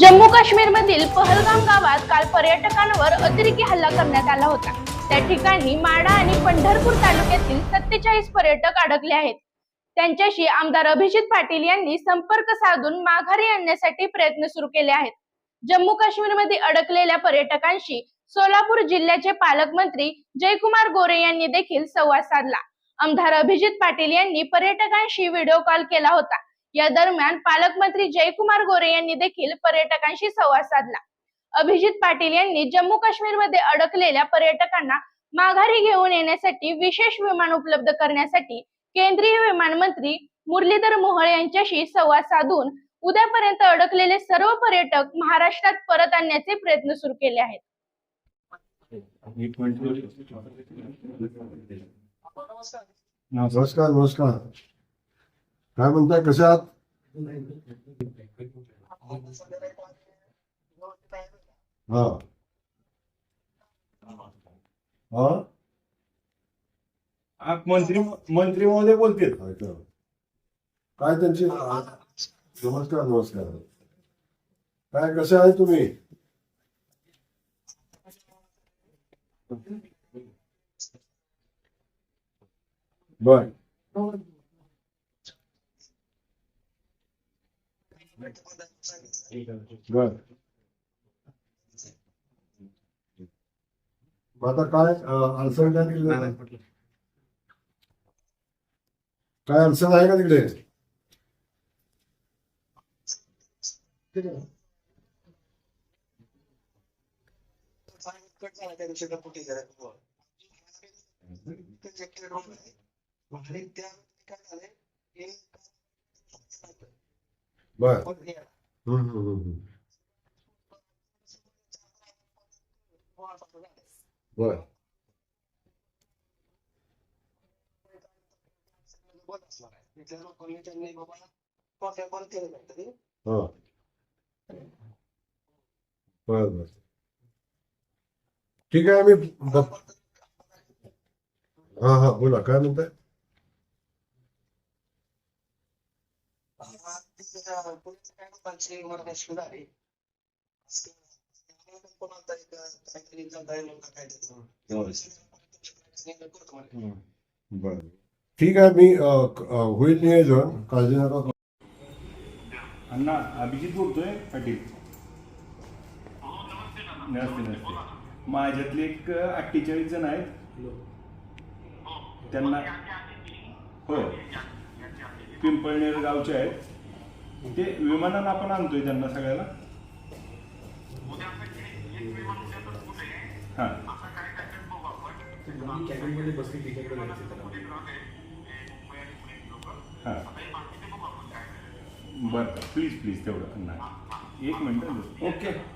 जम्मू काश्मीरमधील पहलगाम गावात काल पर्यटकांवर अतिरेकी हल्ला करण्यात आला होता. त्या ठिकाणी माडा आणि पंढरपूर तालुक्यातील सत्तेचाळीस पर्यटक अडकले आहेत. त्यांच्याशी आमदार अभिजित पाटील यांनी संपर्क साधून माघारी आणण्यासाठी प्रयत्न सुरू केले आहेत. जम्मू काश्मीरमध्ये अडकलेल्या पर्यटकांशी सोलापूर जिल्ह्याचे पालकमंत्री जयकुमार गोरे यांनी देखील संवाद साधला. आमदार अभिजित पाटील यांनी पर्यटकांशी व्हिडिओ कॉल केला होता. या दरम्यान पालकमंत्री जयकुमार गोरे यांनी देखील पर्यटकांशी संवाद साधला. अभिजित पाटील यांनी जम्मू काश्मीरमध्ये अडकलेल्या पर्यटकांना माघारी घेऊन येण्यासाठी विशेष विमान उपलब्ध करण्यासाठी केंद्रीय विमान मंत्री मुरलीधर मोहोळ यांच्याशी संवाद साधून उद्यापर्यंत अडकलेले सर्व पर्यटक महाराष्ट्रात परत आणण्याचे प्रयत्न सुरू केले आहेत. नमस्कार. नमस्कार काय म्हणताय कशात हा. हा? आप मंत्री मंत्री महोदय बोलतील. ऐका. काय त्यांची? नमस्कार नमस्कार. काय कसे आहे तुम्ही? बर. बर आता काय अडचण काय तिकडे. काय अडचण आहे का तिकडे? बर हम्म, हम्म, हम्म, हम्म. बर हा बर बर ठीक आहे मी बघ- हा हा बोला काय म्हणताय बर ठीक आहे मी होईल नियोजन काळजी नका अण्णा अभिजित बोलतोय पाटील नमस्ते नमस्ते. माझ्यातले एक अठ्ठेचाळीस जण आहेत. त्यांना हो पिंपळनेर गावचे आहेत. ते विमानानं आपण आणतोय त्यांना सगळ्याला. हां. हां. बरं प्लीज प्लीज तेवढं. अण्णा एक मिनिट ओके.